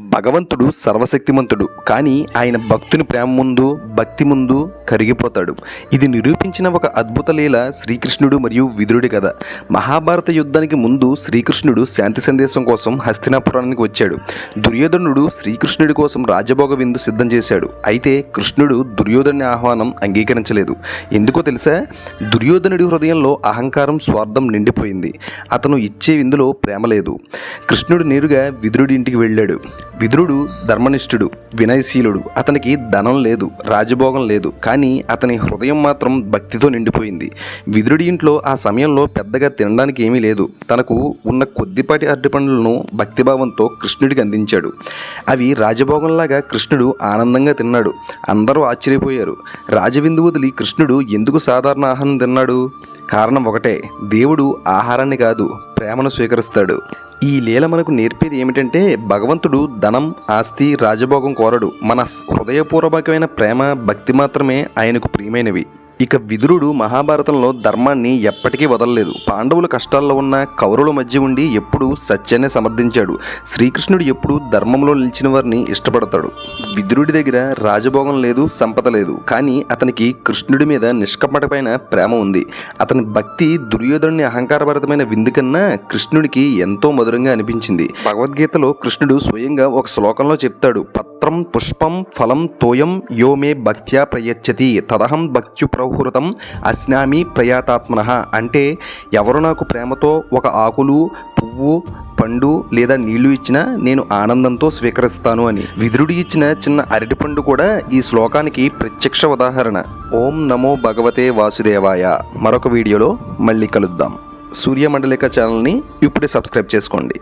భగవంతుడు సర్వశక్తిమంతుడు కానీ ఆయన భక్తుని ప్రేమ ముందు భక్తి ముందు కరిగిపోతాడు. ఇది నిరూపించిన ఒక అద్భుత లీల శ్రీకృష్ణుడు మరియు విదురుడి కథ. మహాభారత యుద్ధానికి ముందు శ్రీకృష్ణుడు శాంతి సందేశం కోసం హస్తినాపురానికి వచ్చాడు. దుర్యోధనుడు శ్రీకృష్ణుడి కోసం రాజభోగ విందు సిద్ధం చేశాడు. అయితే కృష్ణుడు దుర్యోధనుని ఆహ్వానం అంగీకరించలేదు. ఎందుకో తెలుసా? దుర్యోధనుడి హృదయంలో అహంకారం స్వార్థం నిండిపోయింది. అతను ఇచ్చే విందులో ప్రేమ లేదు. కృష్ణుడు నేరుగా విదురుడి ఇంటికి వెళ్ళాడు. విదురుడు ధర్మనిష్ఠుడు వినయశీలుడు. అతనికి ధనం లేదు రాజభోగం లేదు. కానీ అతని హృదయం మాత్రం భక్తితో నిండిపోయింది. విదురుడి ఇంట్లో ఆ సమయంలో పెద్దగా తినడానికి ఏమీ లేదు. తనకు ఉన్న కొద్దిపాటి అరటిపండ్లను భక్తిభావంతో కృష్ణుడికి అందించాడు. అవి రాజభోగంలాగా కృష్ణుడు ఆనందంగా తిన్నాడు. అందరూ ఆశ్చర్యపోయారు. రాజవిందు వదిలి కృష్ణుడు ఎందుకు సాధారణ ఆహారం తిన్నాడు? కారణం ఒకటే. దేవుడు ఆహారాన్ని కాదు ప్రేమను స్వీకరిస్తాడు. ఈ లీల మనకు నేర్పేది ఏమిటంటే భగవంతుడు ధనం ఆస్తి రాజభోగం కోరడు. మన హృదయపూర్వకమైన ప్రేమ భక్తి మాత్రమే ఆయనకు ప్రియమైనవి. ఇక విదురుడు మహాభారతంలో ధర్మాన్ని ఎప్పటికీ వదలలేదు. పాండవుల కష్టాల్లో ఉన్న కౌరవుల మధ్య ఉండి ఎప్పుడూ సత్యాన్ని సమర్థించాడు. శ్రీకృష్ణుడు ఎప్పుడూ ధర్మంలో నిలిచిన వారిని ఇష్టపడతాడు. విదురుడి దగ్గర రాజభోగం లేదు సంపద లేదు. కానీ అతనికి కృష్ణుడి మీద నిష్కపటమైన ప్రేమ ఉంది. అతని భక్తి దుర్యోధనుని అహంకారభరితమైన విందు కన్నా కృష్ణుడికి ఎంతో మధురంగా అనిపించింది. భగవద్గీతలో కృష్ణుడు స్వయంగా ఒక శ్లోకంలో చెప్తాడు. పత్రం పుష్పం ఫలం తోయం యో మే భక్త్యా ప్రయచ్చతి. తదహం భక్తు ప్రహృతం. అస్నామి ప్రయాతాత్మన. అంటే ఎవరు నాకు ప్రేమతో ఒక ఆకులు పువ్వు పండు లేదా నీళ్ళు ఇచ్చినా నేను ఆనందంతో స్వీకరిస్తాను అని. విదురుడు ఇచ్చిన చిన్న అరటిపండు కూడా ఈ శ్లోకానికి ప్రత్యక్ష ఉదాహరణ. ఓం నమో భగవతే వాసుదేవాయ. మరొక వీడియోలో మళ్ళీ కలుద్దాం. సూర్యమండలిక ఛానల్ని ఇప్పుడే సబ్స్క్రైబ్ చేసుకోండి.